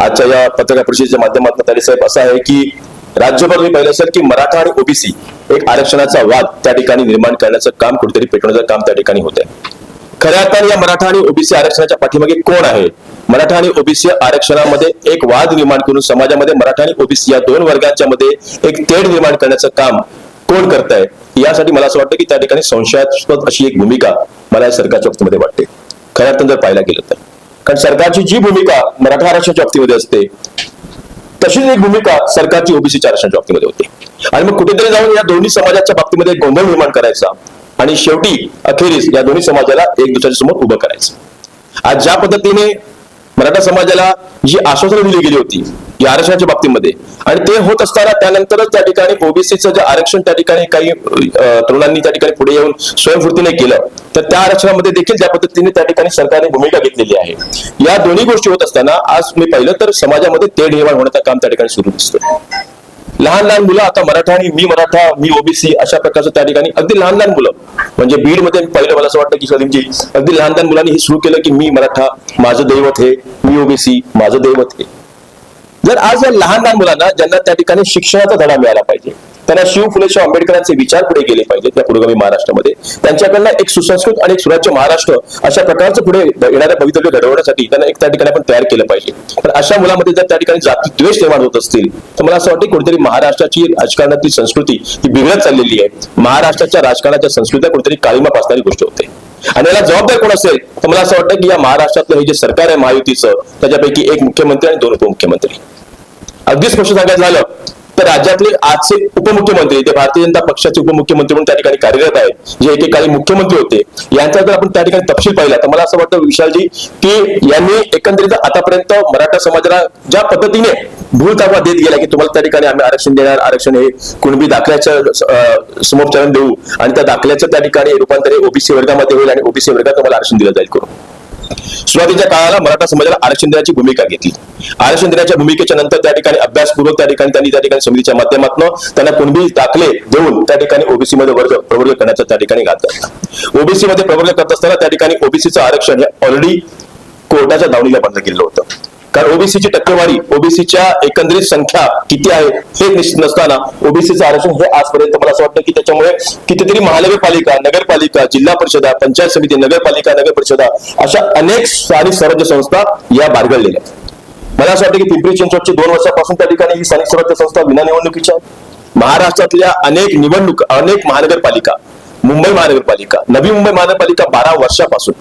आजच्या या पत्रकार परिषदेच्या माध्यमातून तरी साहेब असं आहे की राज्यभर मी पाहिलं असेल की मराठा आणि ओबीसी एक आरक्षणाचा वाद त्या ठिकाणी निर्माण करण्याचं काम कुठेतरी पेटवण्याचं काम त्या ठिकाणी होत आहे खऱ्या अर्थाने या मराठा आणि ओबीसी आरक्षणाच्या पाठीमागे कोण आहे? मराठा आणि ओबीसी आरक्षणामध्ये एक वाद निर्माण करून समाजामध्ये मराठा आणि ओबीसी या दोन वर्गांच्या मध्ये एक तेढ निर्माण करण्याचं काम कोण करत आहे यासाठी मला असं वाटतं की त्या ठिकाणी संशयास्पद अशी एक भूमिका मला या सरकारच्या बाबतीमध्ये वाटते. खऱ्या अर्थानं जर पाहायला गेलं तर. कारण सरकारची जी भूमिका मराठा आरक्षणाच्या बाबतीमध्ये असते तशीच एक भूमिका सरकारची ओबीसीच्या आरक्षणाच्या बाबतीमध्ये होती. आणि मग कुठेतरी जाऊन या दोन्ही समाजाच्या बाबतीमध्ये गोंधळ निर्माण करायचा आणि शेवटी अखेरीस या दोन्ही समाजाला एक दुसऱ्याच्या समोर उभं करायचं. आज ज्या पद्धतीने मराठा समाजाला जी आश्वासनं दिली गेली होती या आरक्षणाच्या बाबतीमध्ये आणि ते होत असताना त्यानंतरच त्या ठिकाणी ओबीसीचं जे आरक्षण त्या ठिकाणी काही तरुणांनी त्या ठिकाणी पुढे येऊन स्वयंस्फूर्तीने केलं. तर त्या आरक्षणामध्ये देखील ज्या पद्धतीने त्या ठिकाणी सरकारने भूमिका घेतलेली आहे. या दोन्ही गोष्टी होत असताना आज मी पाहिलं तर समाजामध्ये तेढ निर्माण होण्याचं काम त्या ठिकाणी सुरू दिसतं लहान लहान मुलं आता मराठा आणि मी मराठा मी ओबीसी अशा प्रकारचं त्या ठिकाणी अगदी लहान लहान मुलं म्हणजे बीडमध्ये पहिलं मला असं वाटतं की सलीमजी अगदी लहान लहान मुलांनी हे सुरू केलं की मी मराठा माझं दैवत हे मी ओबीसी माझं दैवत हे. जर आज या लहान लहान मुलांना ज्यांना त्या ठिकाणी शिक्षणाचा धडा मिळाला पाहिजे त्यांना शिव फुले आंबेडकरांचे विचार पुढे गेले पाहिजेत या पुरोगामी महाराष्ट्रामध्ये. त्यांच्याकडनं एक सुसंस्कृत आणि एक सुराज्य महाराष्ट्र अशा प्रकारचं पुढे येणाऱ्या भवितव्य घडवण्यासाठी त्यांना एक त्या ठिकाणी आपण तयार केलं पाहिजे. पण अशा मुलामध्ये जर त्या ठिकाणी जाती द्वेष निर्माण होत असतील तर मला असं वाटतं कुठेतरी महाराष्ट्राची राजकारणातली संस्कृती ही बिघडत चाललेली आहे. महाराष्ट्राच्या राजकारणाच्या संस्कृतीला कुठेतरी काळीमा पासणारी गोष्ट होते. आणि याला जबाबदार कोण असेल तर मला असं वाटतं की या महाराष्ट्रातलं हे जे सरकार आहे महायुतीचं त्याच्यापैकी एक मुख्यमंत्री आणि दोन उपमुख्यमंत्री. अगदी स्पष्ट सांगायचं झालं तर राज्यातले आजचे उपमुख्यमंत्री ते भारतीय जनता पक्षाचे उपमुख्यमंत्री म्हणून त्या ठिकाणी कार्यरत आहेत जे एकेकाळी मुख्यमंत्री होते यांचा जर आपण त्या ठिकाणी तपशील पाहिला तर मला असं वाटतं विशालजी की यांनी एकंदरीत आतापर्यंत मराठा समाजाला ज्या पद्धतीने भूल ताबा देत गेला की तुम्हाला त्या ठिकाणी आम्ही आरक्षण देणार आरक्षण हे कुणबी दाखल्याच्या अं, समोपचारण देऊ आणि त्या दाखल्याचं त्या ठिकाणी रूपांतर ओबीसी वर्गामध्ये होईल आणि ओबीसी वर्गात तुम्हाला आरक्षण दिलं जाईल करून. सुरुवातीच्या काळाला मराठा समाजाला आरक्षण देण्याची भूमिका घेतली. आरक्षण देण्याच्या भूमिकेच्या नंतर त्या ठिकाणी अभ्यासपूर्वक त्या ठिकाणी त्यांनी त्या ठिकाणी समितीच्या माध्यमातून त्यांना कुणबी दाखले देऊन त्या ठिकाणी ओबीसी मध्ये वर्ग प्रवर्ग करण्याचा त्या ठिकाणी घातला ओबीसी मध्ये प्रवर्ग करत असताना त्या ठिकाणी ओबीसीचं आरक्षण हे ऑलरेडी कोर्टाच्या दावणीला बंद केलं होतं. कारण ओबीसीची टक्केवारी ओबीसीच्या एकंदरीत संख्या किती आहे हे निश्चित नसताना ओबीसीचं आरक्षण हे आजपर्यंत मला असं वाटतं की त्याच्यामुळे कितीतरी महानगरपालिका नगरपालिका जिल्हा परिषदा पंचायत समिती नगरपालिका नगर परिषदा अशा अनेक स्थानिक स्वराज्य संस्था या बारगळलेल्या आहेत. मला असं वाटतं की पिंपरी चिंचवडची दोन वर्षापासून त्या ठिकाणी ही स्थानिक स्वराज्य संस्था विना निवडणुकीच्या महाराष्ट्रातल्या अनेक निवडणूक अनेक महानगरपालिका मुंबई महानगरपालिका नवी मुंबई महानगरपालिका बारा वर्षापासून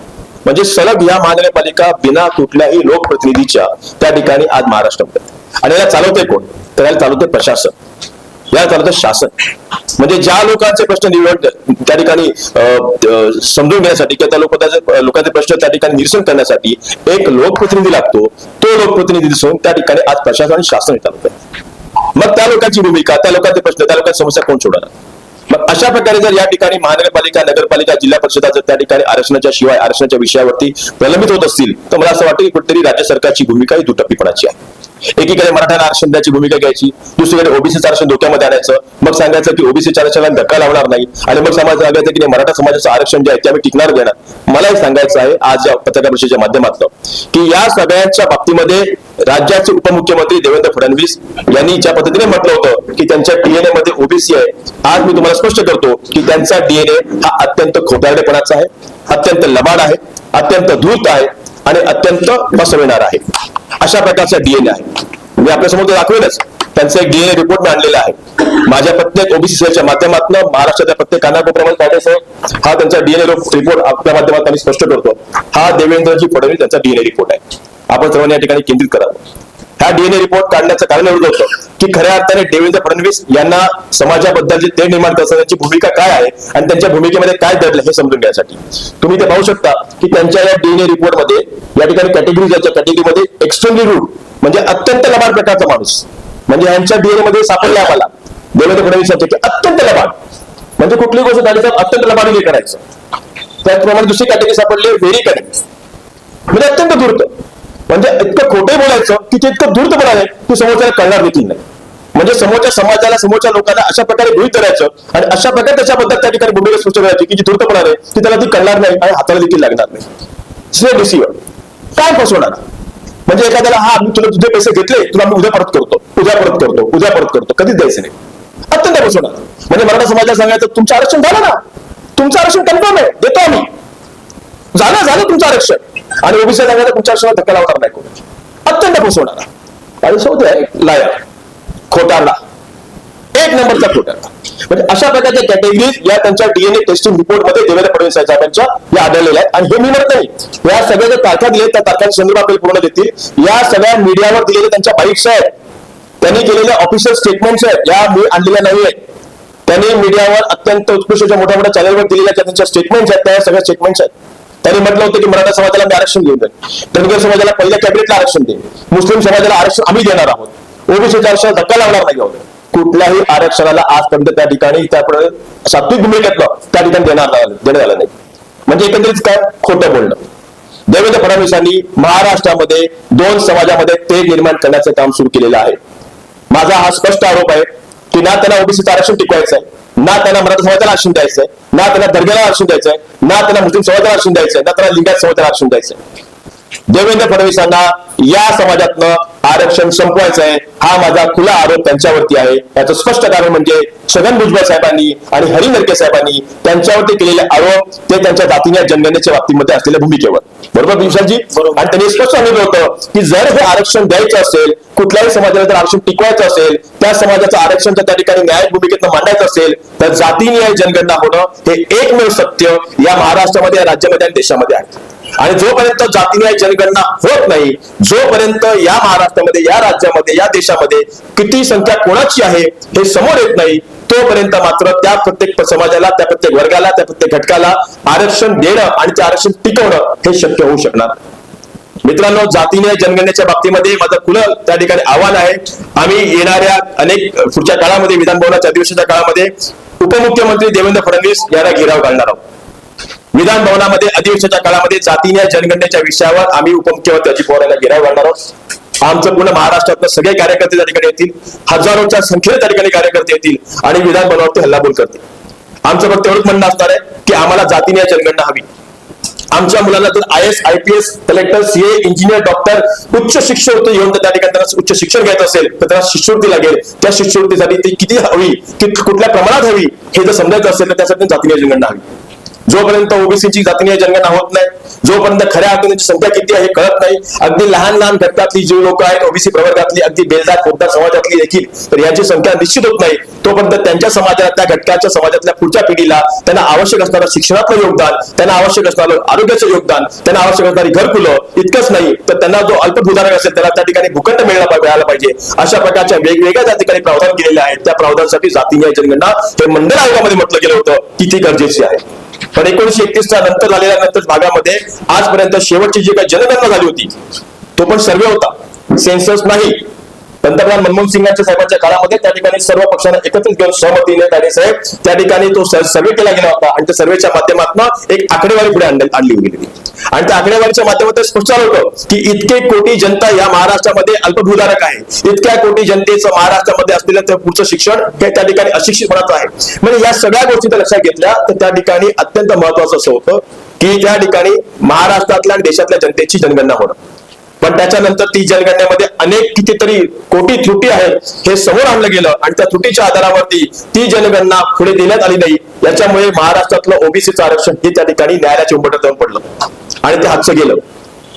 म्हणजे सलग या महानगरपालिका बिना कुठल्याही लोकप्रतिनिधीच्या त्या ठिकाणी आज महाराष्ट्रामध्ये. आणि याला चालवते कोण? तर याला चालवते प्रशासन. याला चालवतं शासन. म्हणजे ज्या लोकांचे प्रश्न निवड त्या ठिकाणी समजून घेण्यासाठी किंवा त्या लोकांचे लोकांचे प्रश्न त्या ठिकाणी निरसन करण्यासाठी एक लोकप्रतिनिधी लागतो तो लोकप्रतिनिधी दिसून त्या ठिकाणी आज प्रशासन आणि शासन चालवत मग त्या लोकांची भूमिका त्या लोकांचे प्रश्न त्या लोकांची समस्या कोण सोडणार मग अशा प्रकारे जर या ठिकाणी महानगरपालिका नगरपालिका जिल्हा परिषदा जर त्या ठिकाणी आरक्षणाच्या शिवाय आरक्षणाच्या विषयावरती प्रलंबित होत असतील तर मला असं वाटतं की कुठेतरी राज्य सरकारची भूमिका ही दुटप्पीपणाची आहे. एकीकडे मराठा आरक्षण भूमिका घ्यायची दुसरीकडे ओबीसी आरक्षण धोक्यामध्ये आणायचं. मग सांगायचं की ओबीसी आरक्षणाला धक्का लावणार नाही आणि मग समाज सांगायचं की नाही, मराठा समाजाचं आरक्षण जे आहे ते आम्ही टिकणार देणार मला हे सांगायचं आहे आज या पत्रकार परिषदेच्या माध्यमातून की या सगळ्यांच्या बाबतीमध्ये राज्याचे उपमुख्यमंत्री देवेंद्र फडणवीस यांनी ज्या पद्धतीने म्हटलं होतं की त्यांच्या डीएनए मध्ये ओबीसी आहे आज मी तुम्हाला स्पष्ट करतो की त्यांचा डीएनए हा अत्यंत खोटारडेपणाचा आहे अत्यंत लबाड आहे अत्यंत धूर्त आहे आणि अत्यंत बसविणार आहे. अशा प्रकारचा डीएनए आहे. मी आपल्यासमोर ते दाखवेलच. त्यांचा एक डीएनए रिपोर्ट मी आणलेला आहे. माझ्या प्रत्येक ओबीसी सेलच्या माध्यमातून महाराष्ट्राच्या प्रत्येक कानाकोपऱ्यामध्ये काढायचं हा त्यांचा डीएनए रिपोर्ट आपल्या माध्यमात आम्ही स्पष्ट करतो. हा देवेंद्रजी फडणवीस त्यांचा डीएनए रिपोर्ट आहे. आपण सर्वांनी या ठिकाणी केंद्रित करावं हा डीएनए रिपोर्ट काढण्याचं कारण एवढं होतं की खऱ्या अर्थाने देवेंद्र फडणवीस यांना समाजाबद्दल जे ते निर्माण करतात त्यांची भूमिका काय आहे आणि त्यांच्या भूमिकेमध्ये काय दडलं हे समजून घेण्यासाठी तुम्ही ते पाहू शकता की त्यांच्या या डीएनए रिपोर्टमध्ये या ठिकाणी कॅटेगरी ज्याच्या कॅटेगरीमध्ये एक्स्ट्रीमली रूड म्हणजे अत्यंत लबाड प्रकारचा माणूस. म्हणजे यांच्या डीएनए मध्ये सापडलं आम्हाला. देवेंद्र फडणवीस यांच्या की अत्यंत लबाड. म्हणजे कुठली गोष्ट झाली तर अत्यंत लबाडीने करायचं. त्याचप्रमाणे दुसरी कॅटेगरी सापडली व्हेरी कॅटेगरी म्हणजे अत्यंत धूर्त म्हणजे इतकं खोटे बोलायचं की ते इतकं धूर्त बोलायला की समोरच्याला कळणार देखील नाही. म्हणजे समोरच्या समाजाला समोरच्या लोकांना अशा प्रकारे गृहित धरायचं आणि अशा प्रकारे त्याच्याबद्दल त्या ठिकाणी भूमिका स्पष्ट करायची की जी धूर्त आहे ती त्याला ती कळणार नाही आणि हाताला देखील लागणार नाही. काय फसवणार? म्हणजे एखाद्याला हा मी तुला तुझे पैसे घेतले तुला मी उद्या परत करतो उद्या परत करतो उद्या परत करतो. कधीच द्यायचं नाही. अत्यंत बसवणार म्हणजे मराठा समाजाला सांगायचं तुमचं आरक्षण झालं ना. तुमचं आरक्षण कन्फर्म आहे. देतो आम्ही. झालं झालं तुमचं आरक्षण. आणि ओबीसी सांगायचं तुमच्या आरक्षणाला धक्का लावणार नाही कोणी. अत्यंत फसवणारा. आणि शेवटी आहे लायर खोटारडा एक नंबरचा खोटारडा म्हणजे अशा प्रकारच्या कॅटेगरीज या त्यांच्या डीएनए टेस्टिंग रिपोर्टमध्ये देवेंद्र फडणवीस साहेबांच्या या आढळलेल्या आहेत. आणि हे मी म्हणत नाही. या सगळ्या ज्या तारखा दिल्या त्या तारखांच्या संदर्भ आपल्याला पूर्ण देतील. या सगळ्या मीडियावर दिलेल्या त्यांच्या बाईक्स आहेत. त्यांनी केलेल्या ऑफिशियल स्टेटमेंट्स आहेत. या मी आणलेल्या नाही आहेत त्यांनी मीडियावर अत्यंत उत्कृष्ट मोठ्या मोठ्या चॅनलवर दिलेल्या त्यांच्या स्टेटमेंट्स आहेत त्या सगळ्या स्टेटमेंट्स आहेत. त्यांनी म्हटलं होतं की मराठा समाजाला मी आरक्षण देऊ जाईल धनगर समाजाला पहिल्या कॅबिनेटला आरक्षण देईन. मुस्लिम समाजाला आरक्षण आम्ही देणार आहोत. ओबीसीच्या आरक्षण धक्का लावणार नाही आहोत कुठल्याही आरक्षणाला आजपर्यंत त्या ठिकाणी त्यापुढे सात्विक भूमिकेतलं त्या ठिकाणी देणार देण्यात आलं नाही. म्हणजे एकंदरीत काय? खोटं बोलणं. देवेंद्र फडणवीसांनी महाराष्ट्रामध्ये दोन समाजामध्ये ते निर्माण करण्याचं काम सुरू केलेलं आहे. माझा हा स्पष्ट आरोप आहे की ना त्यांना ओबीसीचं आरक्षण टिकवायचं आहे ना त्यांना मराठा समाजाला आरक्षण द्यायचंय ना त्यांना दर्ग्याला आरक्षण द्यायचंय ना त्यांना मुस्लिम समाजाला आरक्षण द्यायचंय ना त्यांना लिंगायत समाजाला आरक्षण द्यायचंय. देवेंद्र फडणवीसांना या समाजातनं आरक्षण संपवायचं आहे हा माझा खुला आरोप त्यांच्यावरती आहे. याचं स्पष्ट कारण म्हणजे छगन भुजबळ साहेबांनी आणि हरी नरके साहेबांनी त्यांच्यावरती केलेले आरोप ते त्यांच्या जातीच्या जनगणनेच्या बाबतीमध्ये असलेल्या भूमिकेवर. बरोबर विशालजी आणि त्यांनी स्पष्ट सांगितलं होतं की जर हे आरक्षण द्यायचं असेल कुठल्याही समाजाला जर आरक्षण टिकवायचं असेल त्या समाजाचं आरक्षण जर त्या ठिकाणी न्याय भूमिकेतनं मांडायचं असेल तर जातीनिहाय जनगणना होणं हे एकमेव सत्य या महाराष्ट्रामध्ये या राज्यामध्ये आणि देशामध्ये आहे. आणि जोपर्यंत जातीय जनगणना होत नाही जोपर्यंत या महाराष्ट्रामध्ये या राज्यामध्ये या देशामध्ये किती संख्या कोणाची आहे हे समोर येत नाही तोपर्यंत मात्र त्या प्रत्येक समाजाला त्या प्रत्येक वर्गाला त्या प्रत्येक घटकाला आरक्षण देणं आणि ते आरक्षण टिकवणं हे शक्य होऊ शकणार. मित्रांनो जातीने जनगणनेच्या बाबतीमध्ये माझं खुलं त्या ठिकाणी आव्हान आहे. आम्ही येणाऱ्या अनेक पुढच्या काळामध्ये विधानभवनाच्या अधिवेशनाच्या काळामध्ये उपमुख्यमंत्री देवेंद्र फडणवीस यांना घेराव घालणार आहोत. विधान भवनामध्ये अधिवेशनाच्या काळामध्ये जातीय जनगणनेच्या विषयावर आम्ही उपमुख्यमंत्री अजित पवार यांना घालणार आहोत. आमचं पूर्ण महाराष्ट्रातलं सगळे कार्यकर्ते त्या ठिकाणी येतील. हजारोच्या संख्येने त्या ठिकाणी कार्यकर्ते येतील आणि विधान भवनावरती हल्लाबोल करतील. आमचं फक्त एवढंच म्हणणं असणार आहे की आम्हाला जातीने जनगणना हवी. आमच्या मुलांना जर I S I P S collector CA engineer doctor उच्च शिष्यवृत्ती घेऊन त्या ठिकाणी त्यांना उच्च शिक्षण घ्यायचं असेल तर त्याला शिष्यवृत्ती लागेल. त्या शिष्यवृत्तीसाठी ती किती हवी की कुठल्या प्रमाणात हवी हे जर समजायचं असेल तर त्यासाठी जातीने जनगणना हवी. जोपर्यंत ओबीसीची जातीय जनगणना होत नाही जोपर्यंत खऱ्या अर्थाने संख्या किती आहे कळत नाही अगदी लहान लहान घटकातली जी लोक आहेत ओबीसी प्रवर्गातली अगदी बेलदार पोटदार समाजातली देखील तर यांची संख्या निश्चित होत नाही. तोपर्यंत त्यांच्या समाजाला त्या घटकाच्या समाजातल्या पुढच्या पिढीला त्यांना आवश्यक असणारं शिक्षणातलं योगदान त्यांना आवश्यक असणारं आरोग्याचं योगदान त्यांना आवश्यक असणारी घरकुलं इतकंच नाही तर त्यांना जो अल्पभूधारक असेल त्याला त्या ठिकाणी भूखंड मिळायला पाहिजे. अशा प्रकारच्या वेगवेगळ्या त्या ठिकाणी प्रावधान केलेले आहेत. त्या प्रावधानासाठी जातीय जनगणना हे मंडळ आयोगामध्ये म्हटलं गेलं होतं की ती गरजेची आहे. पण एकोणीशे एकतीसच्या नंतर झालेल्या नंतर भागामध्ये आजपर्यंत शेवटची जी काही जनगणना झाली होती तो पण सर्वे होता. सेन्सस नाही. पंतप्रधान मनमोहन सिंगांच्या साहेबांच्या काळामध्ये त्या ठिकाणी सर्व पक्षांना एकत्रित घेऊन सहमतीने त्यांनी साहेब. त्या ठिकाणी तो सर्वे केला गेला होता आणि त्या सर्वेच्या माध्यमातून एक आकडेवारी पुढे आणली गेली आणि त्या आकडेवारीच्या माध्यमातून स्पष्ट झालं होतं की इतके कोटी जनता या महाराष्ट्रामध्ये अल्पभूधारक आहे. इतक्या कोटी जनतेचं महाराष्ट्रामध्ये असलेलं ते पुढचं शिक्षण हे त्या ठिकाणी अशिक्षितपणाचं आहे. म्हणजे या सगळ्या गोष्टी त्या लक्षात घेतल्या तर त्या ठिकाणी अत्यंत महत्वाचं असं होतं की त्या ठिकाणी महाराष्ट्रातल्या आणि देशातल्या जनतेची जनगणना होणं. पण त्याच्यानंतर ती जनगणनेमध्ये अनेक कितीतरी कोटी त्रुटी आहेत हे समोर आणलं गेलं आणि त्या त्रुटीच्या आधारावरती ती जनगणना पुढे देण्यात आली नाही. याच्यामुळे महाराष्ट्रातलं ओबीसीचं आरक्षण हे त्या ठिकाणी न्यायालयाच्या उंबटत जाऊन पडलं आणि ते हातचं गेलं.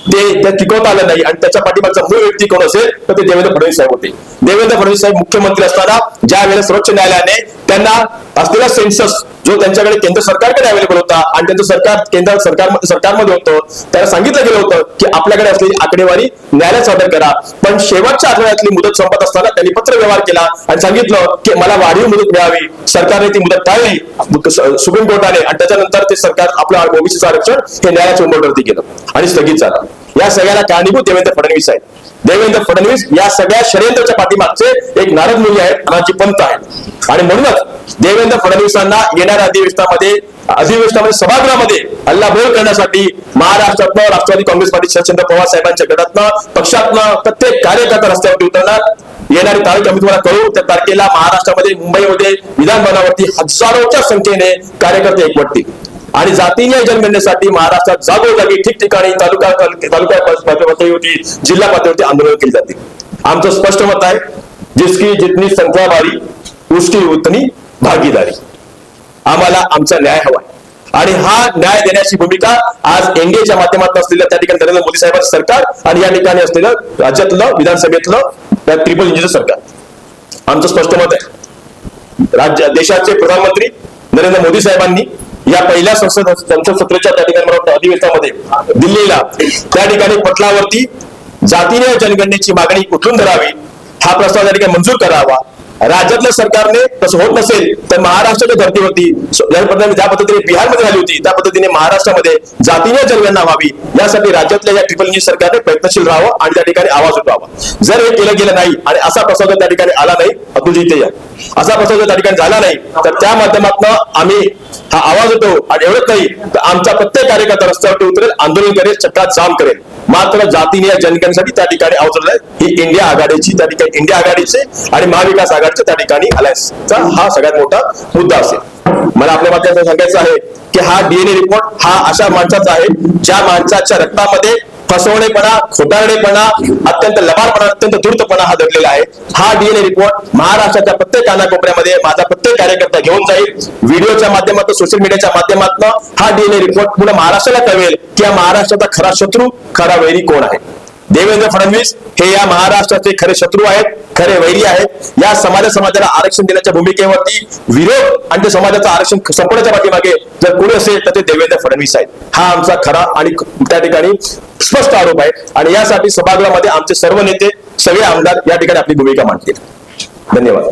ते त्या टिकवता आलं नाही आणि त्याच्या पाठीमागचा मूळ व्यक्ती कोण असेल तर ते देवेंद्र फडणवीस साहेब होते. देवेंद्र फडणवीस साहेब मुख्यमंत्री असताना ज्या वेळेला सर्वोच्च न्यायालयाने त्यांना असलेला सेन्सस जो त्यांच्याकडे केंद्र सरकारकडे अवेलेबल होता आणि त्यांचं सरकार केंद्र सरकार सरकारमध्ये होतं त्याला सांगितलं गेलं होतं की आपल्याकडे असलेली आकडेवारी न्यायालयात सादर करा. पण शेवटच्या आठवड्यातली मुदत संपत असताना त्यांनी पत्र व्यवहार केला आणि सांगितलं की मला वाढीव मुदत मिळावी सरकारने ती मुदत टाळली. सुप्रीम कोर्टाने आणि त्याच्यानंतर ते सरकार आपलं ओबीसीचं आरक्षण हे न्यायालयाच्या उंबरवरती गेलं आणि स्थगित झालं. या सगळ्याला कारणीभूत देवेंद्र फडणवीस आहेत. देवेंद्र फडणवीस या सगळ्या षडयंत्राच्या पाठीमागचे एक नारद मुली आहेत अनाची पंत आहेत. आणि म्हणूनच देवेंद्र फडणवीसांना येणाऱ्या अधिवेशनामध्ये अधिवेशनामध्ये सभागृहामध्ये हल्लाबोल करण्यासाठी महाराष्ट्रातनं राष्ट्रवादी काँग्रेस पार्टी शरदचंद्र पवार साहेबांच्या गटातनं पक्षातनं प्रत्येक कार्यकर्ता रस्त्यावरती उतरणार. येणारी तारीख आम्ही तुम्हाला करू त्या तारखेला महाराष्ट्रामध्ये मुंबईमध्ये विधानभवनावरती हजारोच्या संख्येने कार्यकर्ते एकवटतील. आणि जातीय जनगणनेसाठी महाराष्ट्रात जागोजागी ठिकठिकाणी तालुका तालुका पातळीवरती जिल्हा पातळीवरती आंदोलन केली जाते. आमचं स्पष्ट मत आहे जिसकी जितनी संख्या बारी उसकी उतनी भागीदारी. आम्हाला आमचा न्याय हवा आणि हा न्याय देण्याची भूमिका आज एनडीएच्या माध्यमातून असलेल्या त्या ठिकाणी नरेंद्र मोदी साहेबांचं सरकार आणि या ठिकाणी असलेलं राज्यातलं विधानसभेतलं त्या ट्रिपल इंजिनचं सरकार. आमचं स्पष्ट मत आहे. राज्य देशाचे प्रधानमंत्री नरेंद्र मोदी साहेबांनी या पहिल्या संसद संसद सत्राच्या त्या ठिकाणी अधिवेशनामध्ये दिल्लीला त्या ठिकाणी पटलावरती जातीय जनगणनेची मागणी कुठून धरावी? हा प्रस्ताव त्या ठिकाणी मंजूर करावा. राज्यातल्या सरकारने तसं होत नसेल तर महाराष्ट्राच्या धर्तीवरती ज्या पद्धतीने बिहारमध्ये झाली होती त्या पद्धतीने महाराष्ट्रामध्ये जातीय जनगणना व्हावी यासाठी राज्यातल्या या ट्रिपल इंजिन सरकारने प्रयत्नशील राहावं आणि त्या ठिकाणी आवाज उठवावा. जर हे केलं गेलं नाही आणि असा प्रस्ताव जर त्या ठिकाणी आला नाही अतुलजी इथे या. असा प्रस्ताव जर त्या ठिकाणी झाला नाही तर त्या माध्यमातून आम्ही हा आवाज होतो आणि एवढंच नाही तर आमचा प्रत्येक कार्यकर्ता रस्त्यावरती उतरेल आंदोलन करेल चक्कात जाम करेल. मात्र जातीने या जनगणसाठी त्या ठिकाणी अवतरलाय. आहे ही इंडिया आघाडीची त्या ठिकाणी इंडिया आघाडीचे आणि महाविकास आघाडीचे त्या ठिकाणी अलायन्सचा हा सगळ्यात मोठा मुद्दा असेल. मला आपल्या माध्यमातून सांगायचं आहे की हा डीएनए रिपोर्ट हा अशा माणसाचा आहे ज्या माणसाच्या रक्तामध्ये फसवणेपणा खोटारडेपणा अत्यंत लबाडपणा अत्यंत धूर्तपणा हा दडलेला आहे. हा डीएनए रिपोर्ट महाराष्ट्राच्या प्रत्येक कानाकोपऱ्यामध्ये माझा प्रत्येक कार्यकर्ता घेऊन जाईल. व्हिडिओच्या माध्यमातून सोशल मीडियाच्या माध्यमातून हा डीएनए रिपोर्ट पुन्हा महाराष्ट्राला कळेल की या महाराष्ट्राचा खरा शत्रू खरा वैरी कोण आहे? देवेंद्र फडणवीस हे या महाराष्ट्राचे खरे शत्रू आहेत खरे वैरी आहेत. या समाज समाजाला आरक्षण देण्याच्या भूमिकेवरती विरोध आणि त्या समाजाचं आरक्षण संपवण्याच्या पाठीमागे जर कोणी असेल तर ते देवेंद्र फडणवीस आहेत. हा आमचा खरा आणि त्या ठिकाणी स्पष्ट आरोप आहे आणि यासाठी सभागृहामध्ये आमचे सर्व नेते सगळे आमदार या ठिकाणी आपली भूमिका मांडतील. धन्यवाद.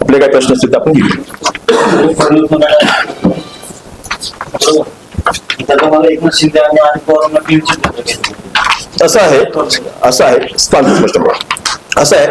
आपले काही प्रश्न असतील आपण घेऊ. त्याचा मला एकनाथ शिंदे आणि अजित पवारांना असं आहे असं आहे स्पष्ट स्पष्ट असं आहे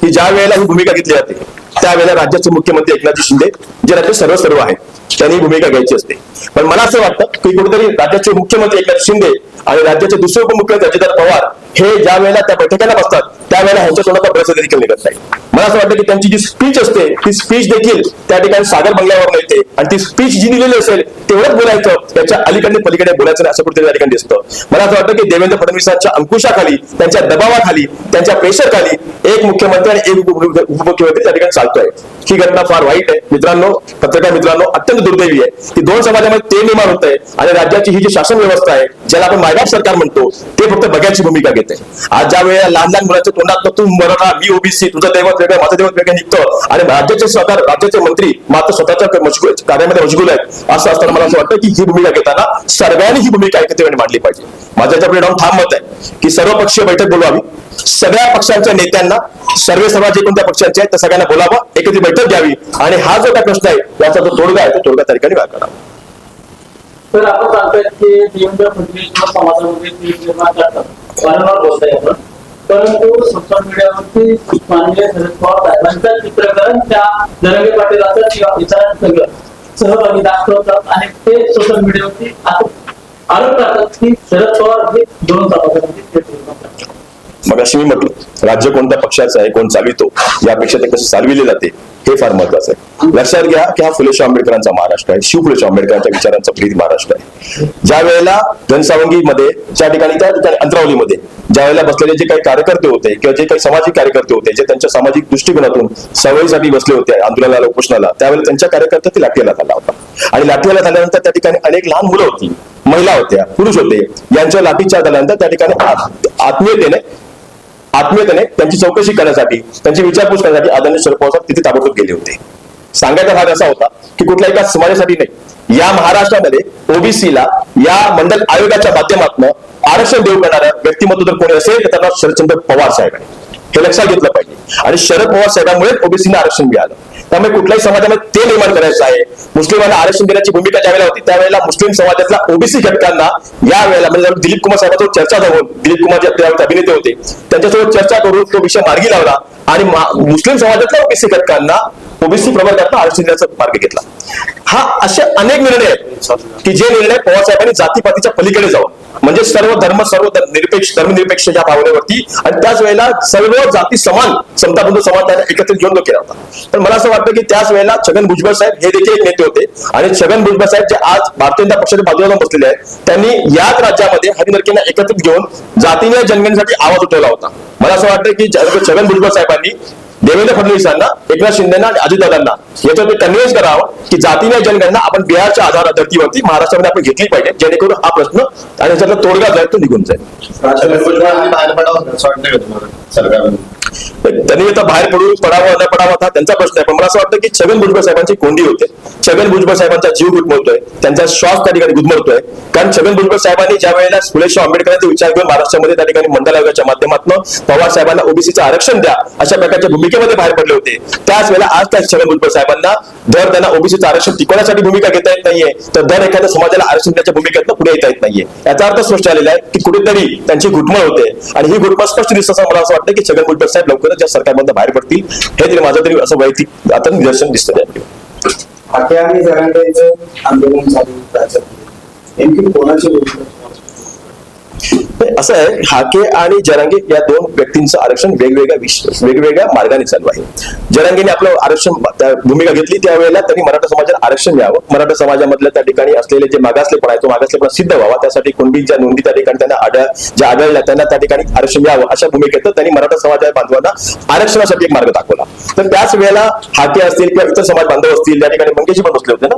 की ज्या वेळेला ही भूमिका घेतली जाते त्यावेळेला राज्याचे मुख्यमंत्री एकनाथ शिंदे जे राज्य सर्व सर्व आहेत त्यांनी भूमिका घ्यायची असते. पण मला असं वाटतं की कुठेतरी राज्याचे मुख्यमंत्री एकनाथ शिंदे आणि राज्याचे दुसरे उपमुख्यमंत्री अजितदार पवार हे ज्या वेळेला त्या बैठकांना बसतात त्यावेळेला ह्यांच्या तोंडाचा प्रसिद्ध देखील निघत नाही. मला असं वाटतं की त्यांची जी स्पीच असते ती स्पीच देखील त्या ठिकाणी सागर बंगल्यावर मिळते आणि ती स्पीच जी दिलेली असेल तेवढंच बोलायचं त्याच्या अलीकडे पलीकडे बोलायचं नाही असं कुठेतरी त्या ठिकाणी दिसतं. मला असं वाटतं की देवेंद्र फडणवीसांच्या अंकुशाखाली त्यांच्या दबावाखाली त्यांच्या प्रेशरखाली एक मुख्यमंत्री आणि एक उपमुख्यमंत्री त्या ठिकाणी चालतोय. ही घटना फार वाईट आहे. मित्रांनो पत्रकार मित्रांनो अत्यंत दुर्दैवी आहे. की दोन समाजामध्ये ते निर्माण होत आहे आणि राज्याची ही जी शासन व्यवस्था आहे ज्याला आपण मायबाप सरकार म्हणतो ते फक्त बघ्याची भूमिका घेते. आज ज्या वेळेला लहान लहान मुलाच्या तोंडात तू मराठा मी ओबीसी तुझं दैवत वेगळं माझं दैवत वेगळं निघतं. आणि राज्याचे सरकार राज्याचे मंत्री मात्र स्वतःच्या मशगूल कार्यामध्ये मशगूल आहेत. असं असताना मला असं वाटतं की ही भूमिका घेताना सर्वांनी ही भूमिका एकत्रितपणे मांडली पाहिजे. माझ्या याच्यापुढे राहून ठाम मत आहे की सर्व पक्षीय बैठक बोलवावी. सगळ्या पक्षांच्या नेत्यांना सर्व समाज जे कोणत्या पक्षांचे आहेत त्या सगळ्यांना बोलावं एकत्र बैठक घ्यावी. आणि हा जो काय प्रश्न आहे याचा जो तोडगा आहे तो तोडगा त्या ठिकाणी व्याप करावा तर आपण सांगतायत की देवेंद्र फडणवीस किंवा समाजामध्ये टीम निर्माण करतात. वारंवार बोलताय आपण. परंतु सोशल मीडियावरती माननीय शरद पवार साहेबांचं चित्रकरण त्या धनंजय पाटीलाचं किंवा इतरांचं सगळं सहभागी दाखवतात आणि ते सोशल मीडियावरती आरोप करतात की शरद पवार हे दोन सभासदांची थेट निर्माण करतात. मग अशी मी म्हटलं राज्य कोणत्या पक्षाचं आहे कोण चालवितो यापेक्षा ते कसं चालविले जाते हे फार महत्वाचं आहे. लक्षात घ्या की हा फुले आंबेडकरांचा महाराष्ट्र आहे शिव फुले आंबेडकरांच्या विचारांचा प्रीत महाराष्ट्र आहे. ज्या वेळेला जनसावंगीमध्ये ज्या ठिकाणी त्या ठिकाणी अंतरावलीमध्ये ज्या वेळेला बसलेले जे काही कार्यकर्ते होते किंवा जे काही सामाजिक कार्यकर्ते होते जे त्यांच्या सामाजिक दृष्टिकोनातून सवयीसाठी बसले होते आंदोलनाला उपोषणाला त्यावेळेला त्यांच्या कार्यकर्त्या लाठीला झाला होता. आणि लाठीला झाल्यानंतर त्या ठिकाणी अनेक लहान मुलं होती महिला होत्या पुरुष होते यांच्या लाठीच्या झाल्यानंतर त्या ठिकाणी आत्मीयतेने आत्मीयतेने त्यांची चौकशी करण्यासाठी त्यांची विचारपूस करण्यासाठी आदरणीय शरद पवार साहेब तिथे ताबडतोब गेले होते. सांगायचा भाग असा होता की कुठल्या एका समाजासाठी नाही या महाराष्ट्रामध्ये ओबीसीला या मंडल आयोगाच्या माध्यमातून आरक्षण देऊ करणाऱ्या व्यक्तिमत्व जर कोणी असेल तर त्यांना शरदचंद्र पवार साहेब आहे हे लक्षात घेतलं पाहिजे. आणि शरद पवार साहेबांमुळे ओबीसीला आरक्षण मिळालं. त्यामुळे कुठल्याही समाजामध्ये ते निर्माण करायचं आहे. मुस्लिमांना आरक्षण देण्याची भूमिका ज्यावेळेला होती त्यावेळेला मुस्लिम समाजातल्या ओबीसी घटकांना या वेळेला म्हणजे दिलीप कुमार साहेबांसोबत चर्चा जाऊन दिलीप कुमार जे त्यावेळेस अभिनेते होते त्यांच्यासोबत चर्चा करून तो विषय मार्गी लावला आणि मुस्लिम समाजातल्या ओबीसी घटकांना ओबीसी प्रवर्गातून आरक्षणाचा मार्ग घेतला. हा असे अनेक निर्णय आहेत की जे निर्णय पवारसाहेबांनी जातीपातीच्या पलीकडे जाऊन म्हणजे सर्व धर्म सर्व निरपेक्ष धर्मनिरपेक्ष या भावनेवरती आणि त्याच वेळेला सर्व जाती समान समताबंधू समान त्यांना एकत्रित घेऊन केला होता पण मला असं वाटतं की त्याच वेळेला छगन भुजबळ साहेब हे देखील एक नेते होते. आणि छगन भुजबळ साहेब जे आज भारतीय जनता पक्षाच्या बाजूला जाऊन बसलेले आहेत त्यांनी याच राज्यामध्ये हरिनरकेंना एकत्रित घेऊन जातीने जनगणनेसाठी आवाज उठवला होता. मला असं वाटतं की छगन भुजबळ साहेबांनी देवेंद्र फडणवीसांना एकनाथ शिंदेना आणि अजितदादांना याच्यावरती कन्व्हिन्स करावं की जातीय जनगणना आपण बिहारच्या आधार धर्तीवरती महाराष्ट्रामध्ये आपण घेतली पाहिजे जेणेकरून हा प्रश्न आणि याच्यातला तोडगा जाईल तो निघून जाईल. सरकार त्यांनी आता बाहेर पडून पडावं न पडावं हा त्यांचा प्रश्न आहे. पण मला असं वाटतं की छगन भुजबळ साहेबांची कोंडी होते. छगन भुजबळ साहेबांचा जीव गुदमरतोय. त्यांचा श्वास त्या ठिकाणी गुदमरतोय. कारण छगन भुजबळ साहेबांनी ज्या वेळेला फुले आंबेडकरांचे विचार घेऊन महाराष्ट्रामध्ये त्या ठिकाणी मंडल आयोगाच्या माध्यमातून पवार साहेबांना ओबीसीचं आरक्षण द्या अशा प्रकारच्या भूमिकेमध्ये बाहेर पडले होते. त्याच वेळेला आज त्या छगन भुजबळ साहेबांना दर त्यांना ओबीसीचं आरक्षण टिकवण्यासाठी भूमिका घेता येत नाहीये. तर दर एखाद्या समाजाला आरक्षण देण्याच्या भूमिकेतनं पुढे येता येत नाहीये. याचा अर्थ स्पष्ट आलेला आहे की कुठेतरी त्यांची घुटमळ होते. आणि ही घुटमळ स्पष्ट दिसत मला असं वाटतं की छगन भुजबळ साहेब लवकरात लवकरच या सरकारमधून बाहेर पडतील. हे तरी माझं तरी असं वैयक्तिक आता निदर्शन दिसतं त्यामध्ये आंदोलन चालू नेमकी कोणाची असं आहे हाके आणि जरांगे या दोन व्यक्तींचं आरक्षण वेगवेगळ्या वेगवेगळ्या मार्गाने चालू आहे. जरांगेने आपलं आरक्षण भूमिका घेतली त्यावेळेला त्यांनी मराठा समाजाला आरक्षण द्यावं. मराठा समाजामधल्या त्या ठिकाणी असलेले जे मागासलेपण आहे तो मागासलेपण सिद्ध व्हावा. त्यासाठी कुणबीच्या नोंदी त्या ठिकाणी त्यांना आढळ ज्या आढळल्या त्यांना त्या ठिकाणी आरक्षण द्यावं अशा भूमिकेत त्यांनी मराठा समाजा बांधवांना आरक्षणासाठी एक मार्ग दाखवला. तर त्याच वेळेला हाके असतील किंवा इतर समाज बांधव असतील त्या ठिकाणी मंगेशी पण बसले होते ना?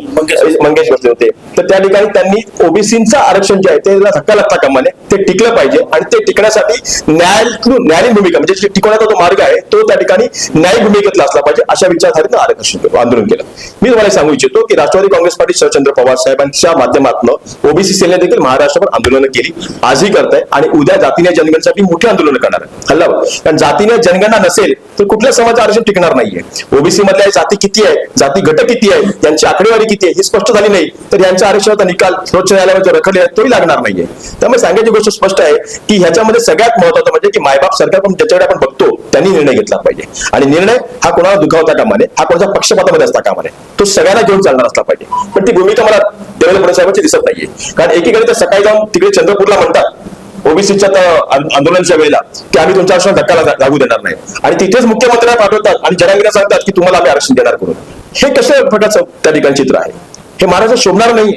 मंगेश बसले होते. तर त्या ठिकाणी त्यांनी ओबीसीचं आरक्षण जे आहे त्याला धक्का लागता कामा नये ते टिकलं पाहिजे आणि ते टिकण्यासाठी न्याय न्यायालयीन भूमिका म्हणजे टिकवण्याचा जो मार्ग आहे तो त्या ठिकाणी न्याय भूमिकेतला असला पाहिजे अशा विचारधारेनं आरक्षण आंदोलन केलं. मी तुम्हाला सांगू इच्छितो की राष्ट्रवादी काँग्रेस पार्टी शरदचंद्र पवार साहेबांच्या माध्यमातून ओबीसी सेलने देखील महाराष्ट्रावर आंदोलनं केली. आजही करत आहे आणि उद्या जातीने जनगणसाठी मोठी आंदोलन करणार आहे. हल्लावर कारण जातीने जनगणना नसेल तर कुठल्या समाज आरक्षण टिकणार नाहीये? ओबीसी मधल्या जाती किती आहे जाती घटक किती आहे यांची आकडेवारी किती आहे? ही स्पष्ट झाली नाही. तर यांच्या आरक्षणाचा निकाल सर्वोच्च न्यायालयामध्ये रखडले तोही लागणार नाहीये. त्यामुळे सांगायची गोष्ट स्पष्ट आहे की ह्याच्यामध्ये सगळ्यात महत्वाचं म्हणजे की मायबाप सरकार पण ज्याच्याकडे आपण बघतो त्यांनी निर्णय घेतला पाहिजे. आणि निर्णय हा कोणाला दुखावता कामा नये हा कोणाच्या पक्षपातामध्ये असता कामा नये. तो सगळ्यांना घेऊन चालणार असला पाहिजे. पण ती भूमिका मला देवेंद्र साहेबांची दिसत नाहीये. कारण एकीकडे तर सकाळी जाऊन तिकडे चंद्रपूरला म्हणतात ओबीसीच्या आंदोलनाच्या वेळेला की आम्ही तुमच्या आरक्षण धक्का लागू देणार नाही. आणि तिथेच मुख्यमंत्र्यांना पाठवतात आणि जनांगीला सांगतात की तुम्हाला आम्ही आरक्षण देणार करून. हे कशा प्रकारचं त्या ठिकाणी चित्र आहे? हे महाराष्ट्र शोभणार नाही.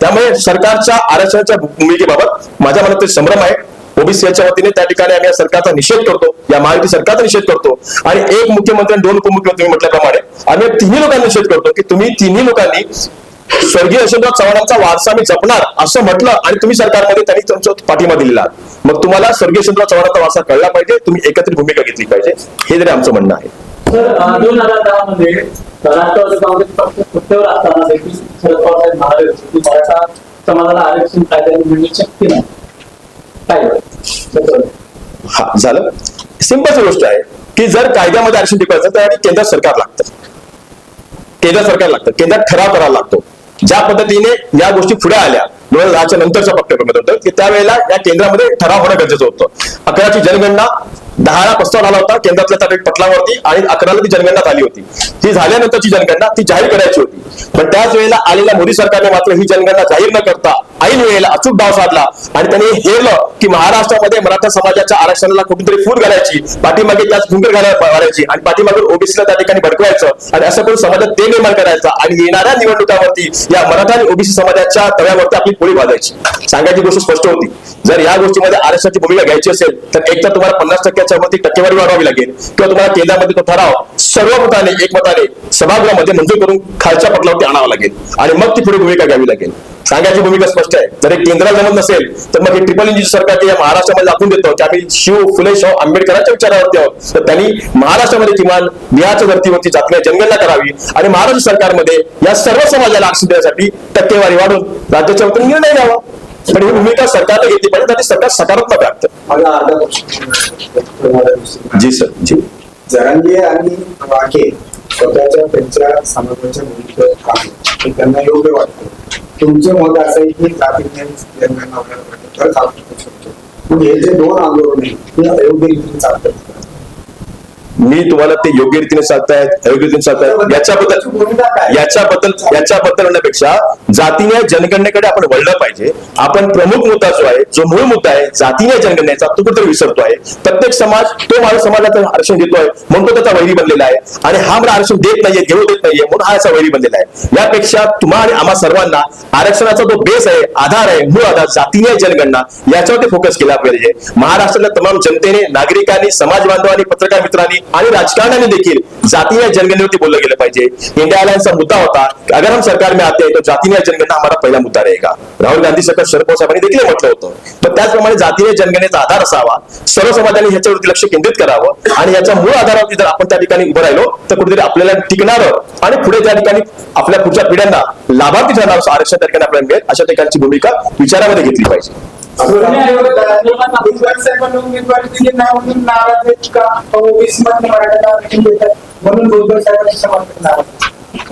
त्यामुळे सरकारच्या आरक्षणाच्या भूमिकेबाबत माझ्या मनात ते संभ्रम आहे. ओबीसीच्या वतीने त्या ठिकाणी आम्ही या सरकारचा निषेध करतो. या महायुती सरकारचा निषेध करतो. आणि एक मुख्यमंत्री आणि दोन उपमुख्यमंत्री म्हटल्याप्रमाणे आम्ही तिन्ही लोकांना निषेध करतो की तुम्ही तिन्ही लोकांनी स्वर्गीय यशवंतराव चव्हाणांचा वारसा मी जपणार असं म्हटलं आणि तुम्ही सरकारमध्ये त्यांनी तुमचा पाठिंबा दिलेला. मग तुम्हाला स्वर्गीय यशवंतराव चव्हाणांचा वारसा कळला पाहिजे. तुम्ही एकत्रित भूमिका घेतली पाहिजे. हे जरी आमचं म्हणणं आहे. सर दोन हजार दहा मध्ये राष्ट्रवादी काँग्रेस पक्ष सत्तेवर असताना देखील शरद पवार साहेब म्हणाले होते की मराठा समाजाला आरक्षण कायद्याने मिळणे शक्य नाही. काय हा झालं. सिंपल गोष्ट आहे की जर कायद्यामध्ये आरक्षण टिकवायचं तर त्यासाठी केंद्र सरकार लागतं. केंद्र सरकार लागतं. केंद्रात ठराव करावा लागतो. ज्या पद्धतीने या गोष्टी पुढे आल्या दोन हजार दहाच्या नंतरच्या पक्षामध्ये होतं की त्यावेळेला या केंद्रामध्ये ठराव होणं गरजेचं होतं. अकराची जनगणना दहाला प्रस्ताव आला होता केंद्रातल्या त्या पटलावरती आणि अकराला ती जनगणना झाली होती. ती झाल्यानंतरची जनगणना ती जाहीर करायची होती. पण त्याच वेळेला आलेल्या मोदी सरकारने मात्र ही जनगणना जाहीर न करता ऐन वेळेला अचूक डाव साधला आणि त्यांनी हेरलं की महाराष्ट्रामध्ये मराठा समाजाच्या आरक्षणाला कुठेतरी फूट घालायची पाठीमागे त्याच फुंकर घालायची आणि पाठीमागे ओबीसीला त्या ठिकाणी भडकवायचं आणि असं करून समाजात ते निर्माण करायचं आणि येणाऱ्या निवडणुकावरती या मराठा आणि ओबीसी समाजाच्या तव्यावरती आपली पोळी भाजायची. सांगायची गोष्ट स्पष्ट होती. जर या गोष्टीमध्ये आरक्षणाची भूमिका घ्यायची असेल तर एक तर तुम्हाला पन्नास टक्के वरती टक्केवारी वाढवावी लागेल. किंवा तुम्हाला केंद्रामध्ये तो ठराव सर्वमताने एकमताने सभागृहामध्ये मंजूर करून खालच्या पटलावरती आणावा लागेल. आणि मग ती पुढे भूमिका घ्यावी लागेल. सांगायची भूमिका स्पष्ट आहे. जर एक केंद्राला जमत नसेल तर मग हे ट्रिपल इंजिन सरकार या महाराष्ट्रामध्ये दाखवून देतो. की आम्ही शिव फुले शाहू आंबेडकरांच्या विचारावरती आहोत. तर त्यांनी महाराष्ट्रामध्ये किमान बिहारच्या धर्तीवरती जातल्या जनगणना करावी. आणि महाराष्ट्र सरकारमध्ये या सर्व समाजाला आक्षेप देण्यासाठी टक्केवारी वाढून राज्याच्या वतीने निर्णय घ्यावा. पण ही भूमिका सरकारने घेतली पाहिजे त्यासाठी सरकार सकारात्मक प्रश्न जी सर जी. जरांगे आणि वाके स्वतःच्या त्यांच्या समाजाच्या आहे. ते त्यांना योग्य वाटतं. तुमचं मत असं आहे की पाहिजे, तरच आपण टिकू शकतो. हे जे दोन आंदोलन आहेत ते अयोग्य रीतीने चालतात मी तुम्हाला ते योग्य रीतीने सांगतायत अयोग्य रीतीने सांगतायत याच्याबद्दल याच्याबद्दल याच्याबद्दल म्हणण्यापेक्षा जातीने जनगणनेकडे आपण वळलं पाहिजे. आपण प्रमुख मुद्दा जो आहे जो मूळ मुद्दा आहे जातीने जनगणनेचा तो कुठेतरी विसरतो आहे. प्रत्येक समाज तो माझ्या समाजाचं आरक्षण देतोय म्हणून तो त्याचा वैरी बनलेला आहे. आणि हा मला आरक्षण देत नाहीये घेऊ देत नाहीये म्हणून हा असा वैरी बनलेला आहे. यापेक्षा तुम्हा आणि आम्हा सर्वांना आरक्षणाचा जो बेस आहे आधार आहे मूळ आधार जातीने जनगणना याच्यावरती फोकस केला पाहिजे. महाराष्ट्रातल्या तमाम जनतेने नागरिकांनी समाज बांधवांनी पत्रकार मित्रांनी आणि राजकारणाने देखील जातीय जनगणनेवरती बोललं गेलं पाहिजे. इंडिया अलायन्सचा मुद्दा होता अगर हम सरकार में आते हैं तो जातीय जनगणना हमारा पहिला मुद्दा रहेगा. राहुल गांधी सरकार शरद पवार साहेबांनी देखील म्हटलं होतं. पण त्याचप्रमाणे जातीय जनगणनेचा आधार असावा सर्व समाजाने ह्याच्यावरती लक्ष केंद्रित करावं आणि याच्या मूळ आधारावरती जर आपण त्या ठिकाणी उभं राहिलो तर कुठेतरी आपल्याला टिकणारं आणि पुढे त्या ठिकाणी आपल्या पुढच्या पिढ्यांना लाभार्थी ठरणार आरक्षण त्या ठिकाणी आपल्याला मिळेल अशा ठिकाणची भूमिका विचारामध्ये घेतली पाहिजे. म्हणून भुजबळ साहेबांचे समर्थन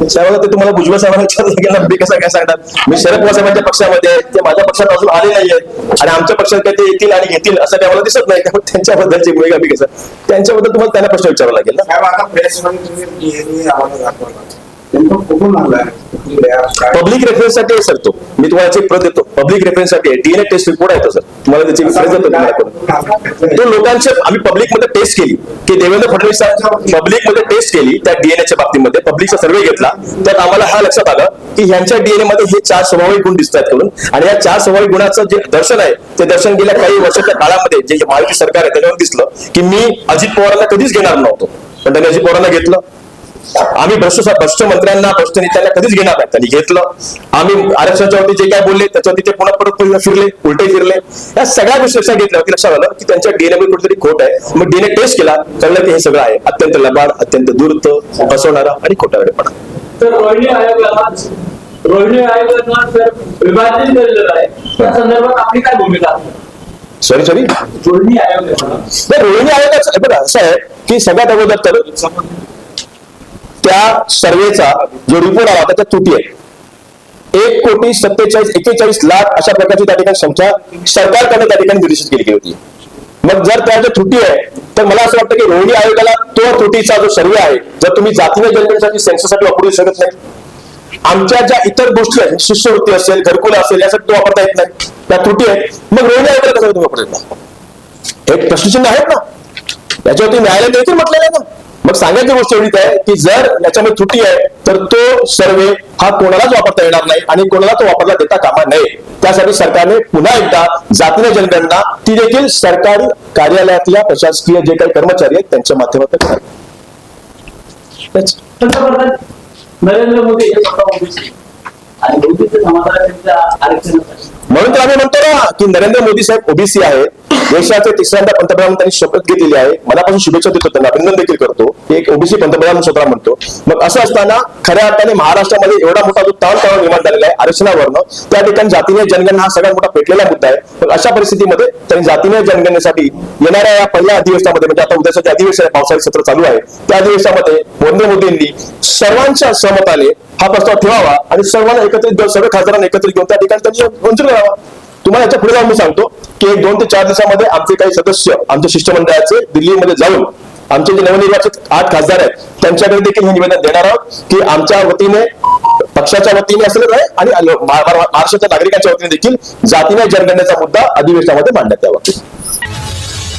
त्यावेळेला ते तुम्हाला भुजबळ साहेबांना विचारलं गेलं मी कसं काय सांगतात मी शरद पवार साहेबांच्या पक्षामध्ये आहे, ते माझ्या पक्षात अजून आले नाहीये. आणि आमच्या पक्षात काय ते येतील आणि घेतील असं काय मला दिसत नाही. त्यामुळे त्यांच्याबद्दलची भूमिका मी कसं त्यांच्याबद्दल तुम्हाला त्यांना प्रश्न विचारावा लागेल ना? पब्लिक रेफरन्ससाठी आहे सर तो. मी तुम्हाला चेक प्रत देतो. पब्लिक रेफरन्ससाठी डीएनए टेस्ट रिपोर्ट आहे तो सर तुम्हाला त्याची असा तो लोकांचे आम्ही पब्लिकमध्ये टेस्ट केली. की देवेंद्र फडणवीस पब्लिकमध्ये टेस्ट केली त्या डीएनएच्या बाबतीमध्ये. पब्लिकचा सर्वे घेतला. त्यात आम्हाला हा लक्षात आलं की ह्यांच्या डीएनए मध्ये हे चार स्वाभाविक गुण दिसत आहेत म्हणून आणि या चार स्वाभाविक गुणाचं जे दर्शन आहे ते दर्शन गेल्या काही वर्षाच्या काळामध्ये जे महायुती सरकार आहे त्याच्यावर दिसलं की मी अजित पवारांना कधीच घेणार नव्हतो. पण त्यांनी अजित पवारांना घेतलं. आम्ही भ्रष्ट भ्रष्ट मंत्र्यांना भ्रष्ट नेत्यांना कधीच घेणार नाही. त्यांनी घेतलं. आम्ही आरक्षणाच्या वरती जे काय बोलले त्याच्यावरती ते पुन्हा परत फिरले उलटे फिरले. या सगळ्या गोष्टी लक्षात घेतल्यावरती लक्षात आलं की त्यांच्या डीएनए मध्ये कुठेतरी खोट आहे. मग डीएनए टेस्ट केला कळलं की हे सगळं आहे. अत्यंत लबाड अत्यंत दूरत फसवणारा आणि खोटारडेपणा. तर रोहिणी आयोगाला रोहिणी आयोगानं जर विभाजन केलेलं आहे. त्या संदर्भात आपली काय भूमिका? सॉरी सॉरी रोहिणी आयोग रोहिणी आयोगाचं बघा असं आहे की सगळ्यात अगोदर तर त्या सर्वेचा जो रिपोर्ट आला त्या त्रुटी आहे. एक कोटी सत्तेचाळीस एक्केचाळीस लाख अशा प्रकारची त्या ठिकाणी संख्या सरकारकडे त्या ठिकाणी निर्देशित केली गेली होती. मग जर त्या त्रुटी आहे तर मला असं वाटतं की रोहिणी आयोगाला तो त्रुटीचा जो सर्वे आहे जर तुम्ही जातीय जनगणनेसाठी सेन्सरसाठी वापरू शकत नाही आमच्या ज्या इतर गोष्टी आहेत शिष्यवृत्ती असेल घरकुल असेल यासाठी तो वापरता येत नाही. त्या त्रुटी आहेत. मग रोहिणी आयोगाला कसं तुम्ही वापरता नाही? एक प्रश्नचिन्ह आहेत ना. याच्यावरती न्यायालयाने देखील म्हटलेलं आहे ना. मग सांगायची गोष्ट एवढीच आहे की जर याच्यामध्ये त्रुटी आहे तर तो सर्वे हा कोणालाच वापरता येणार नाही आणि कोणाला तो वापरला देता कामा नये. त्यासाठी सरकारने पुन्हा एकदा जातीय जनगणना ती देखील सरकारी कार्यालयातल्या प्रशासकीय जे काही कर्मचारी आहेत त्यांच्या माध्यमातून करावी. पंतप्रधान नरेंद्र मोदी आणि ओबीसी समाजाला त्यांच्या आरक्षणासाठी. म्हणून तर आम्ही म्हणतो ना की नरेंद्र मोदी साहेब ओबीसी आहेत देशाचे तिसऱ्यांदा पंतप्रधान त्यांनी शपथ घेतलेली आहे. मनापासून शुभेच्छा देतो त्यांना. अभिनंदन देखील करतो. एक ओबीसी पंतप्रधान स्वतः म्हणतो. मग असं असताना खऱ्या अर्थाने महाराष्ट्रामध्ये एवढा मोठा जो ताणतणाव निर्माण झालेला आहे आरक्षणावरनं त्या ठिकाणी जातीय जनगणना हा सगळ्यात मोठा पेटलेला मुद्दा आहे. मग अशा परिस्थितीमध्ये त्यांनी जातीय जनगणनेसाठी येणाऱ्या या पहिल्या अधिवेशनामध्ये म्हणजे आता उद्याचं जे अधिवेशन आहे पावसाळी सत्र चालू आहे त्या अधिवेशनामध्ये नरेंद्र मोदींनी सर्वांच्या सहमताने हा प्रस्ताव ठेवावा आणि सर्वांना एकत्रित सगळ्या खासदारांना एकत्रित घेऊन त्या ठिकाणी त्यांनी मंजूर करावा तुम्हाला याच्यापुढे जाऊन मी सांगतो की एक दोन ते चार दिवसामध्ये आमचे काही सदस्य आमच्या शिष्टमंडळाचे दिल्लीमध्ये जाऊन आमचे जे नवनिर्वाचित आठ खासदार आहेत त्यांच्याकडे देखील हे निवेदन देणार आहोत की आमच्या वतीने पक्षाच्या वतीने असलं आहे आणि महाराष्ट्राच्या नागरिकांच्या वतीने देखील जातीने जनगणनेचा मुद्दा अधिवेशनामध्ये मांडण्यात यावा.